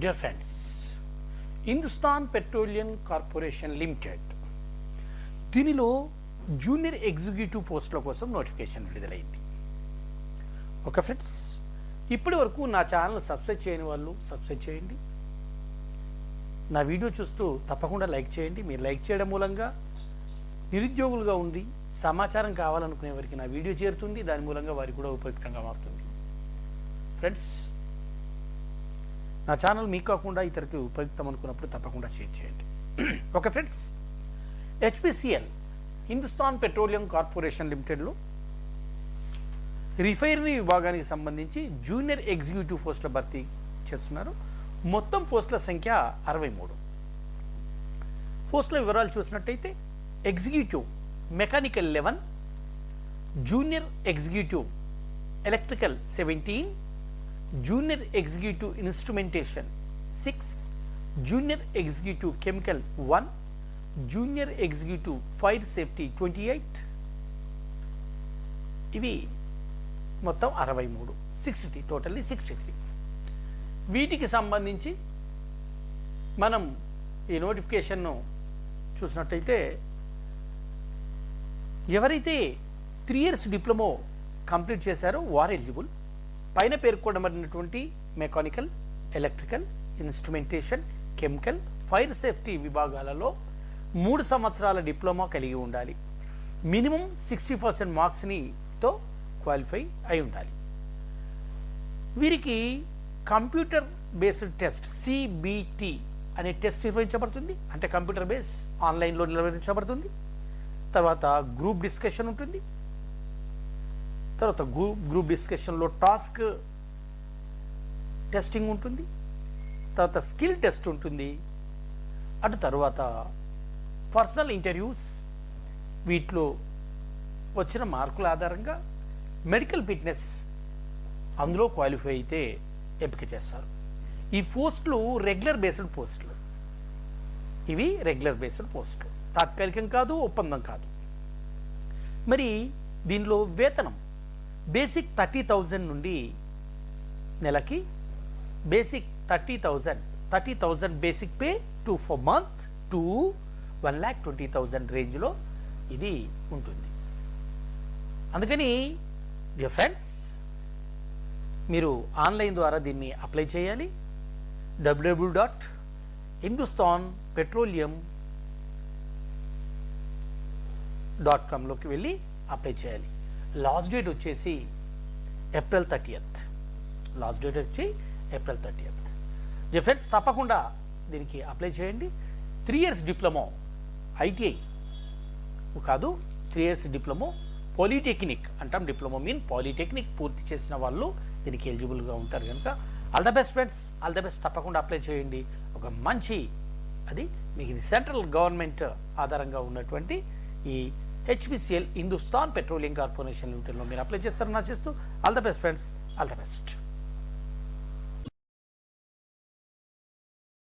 Dear friends Hindustan petroleum corporation limited. దీనిలో junior executive పోస్టుల కోసం నోటిఫికేషన్ విడుదలైంది. ఓకే ఫ్రెండ్స్ ఇప్పటి వరకు నా ఛానల్ సబ్స్క్రైబ్ చేయని వాళ్ళు సబ్స్క్రైబ్ చేయండి. నా వీడియో చూస్తూ తప్పకుండా లైక్ చేయండి. మీరు లైక్ చేయడం మూలంగా నిరుద్యోగులుగా ఉండి సమాచారం కావాలనుకునే వారికి నా వీడియో చేరుతుంది. దాని మూలంగా వారికి కూడా ఉపయుక్తంగా మారుతుంది. ఫ్రెండ్స్ నా ఛానల్ మీకు కాకుండా ఇతరికి ఉపయుక్తం అనుకున్నప్పుడు తప్పకుండా షేర్ చేయండి. Okay friends HPCL Hindustan petroleum corporation లిమిటెడ్లో refinery విభాగానికి సంబంధించి జూనియర్ ఎగ్జిక్యూటివ్ పోస్టుల భర్తీ చేస్తున్నారు. మొత్తం పోస్టుల సంఖ్య అరవై మూడు. పోస్టుల వివరాలు చూసినట్టయితే executive mechanical eleven junior executive electrical seventeen junior executive instrumentation six junior executive chemical one junior executive fire safety twenty eight ఇవి మొత్తం అరవై మూడు sixty three totally sixty three వీటికి సంబంధించి మనం ఈ నోటిఫికేషన్ను చూసినట్టయితే ఎవరైతే త్రీ ఇయర్స్ డిప్లొమో కంప్లీట్ చేశారో వారు ఎలిజిబుల్ పైన పేర్కొనబడినటువంటి mechanical electrical instrumentation chemical fire safety విభాగాలలో మూడు సంవత్సరాల డిప్లొమా కలిగి ఉండాలి. మినిమం సిక్స్టీ పర్సెంట్ మార్క్స్ని తో క్వాలిఫై అయి ఉండాలి. వీరికి కంప్యూటర్ బేస్డ్ టెస్ట్ సిబిటి అనే టెస్ట్ నిర్వహించబడుతుంది. అంటే కంప్యూటర్ బేస్ ఆన్లైన్లో నిర్వహించబడుతుంది. తర్వాత గ్రూప్ డిస్కషన్ ఉంటుంది. తర్వాత గ్రూప్ గ్రూప్ డిస్కషన్లో టాస్క్ టెస్టింగ్ ఉంటుంది. తర్వాత స్కిల్ టెస్ట్ ఉంటుంది. అటు తర్వాత పర్సనల్ ఇంటర్వ్యూస్ వీటిలో వచ్చిన మార్కుల ఆధారంగా మెడికల్ ఫిట్నెస్ అందులో క్వాలిఫై అయితే ఎంపిక చేస్తారు. ఈ పోస్టులు రెగ్యులర్ బేస్డ్ పోస్టులు. ఇవి రెగ్యులర్ బేస్డ్ పోస్టులు. తాత్కాలికం కాదు ఒప్పందం కాదు. మరి దీనిలో వేతనం. బేసిక్ థర్టీ థౌజండ్ నుండి నెలకి basic thirty thousand thirty thousand basic pay to for month to one lakh twenty thousand రేంజ్లో ఇది ఉంటుంది. అందుకని డియర్ ఫ్రెండ్స్ మీరు ఆన్లైన్ ద్వారా దీన్ని అప్లై చేయాలి. W W dot Hindustan petroleum dot కామ్లోకి వెళ్ళి అప్లై చేయాలి. లాస్ట్ డేట్ వచ్చేసి ఏప్రిల్ థర్టీయత్ లాస్ట్ డేట్ వచ్చి ఏప్రిల్ థర్టీయత్ ఫ్రెండ్స్ తప్పకుండా దీనికి అప్లై చేయండి. Three years diploma ITI. కాదు త్రీ ఇయర్స్ డిప్లొమో పాలిటెక్నిక్ అంటాం. డిప్లొమా మీన్ పాలిటెక్నిక్ పూర్తి చేసిన వాళ్ళు దీనికి ఎలిజిబుల్గా ఉంటారు కనుక. All the best friends all the best. తప్పకుండా అప్లై చేయండి. ఒక మంచి అది మీకు ఇది సెంట్రల్ గవర్నమెంట్ ఆధారంగా ఉన్నటువంటి ఈ హెచ్పిసిఎల్ హిందుస్థాన్ పెట్రోలియం కార్పొరేషన్ లిమిటెడ్లో మీరు అప్లై చేస్తారని ఆశిస్తూ all the best friends all the best